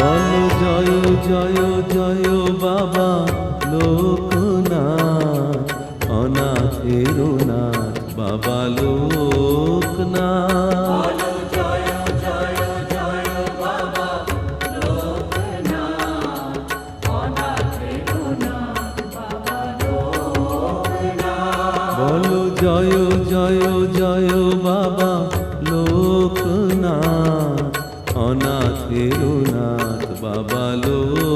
বল জয় জয় জয় বাবা লোকনাথ, অনাথের নাথ বাবা লোকনাথ। বলো জয় জয় জয় বাবা অনাথের নাথ বাবা লোক।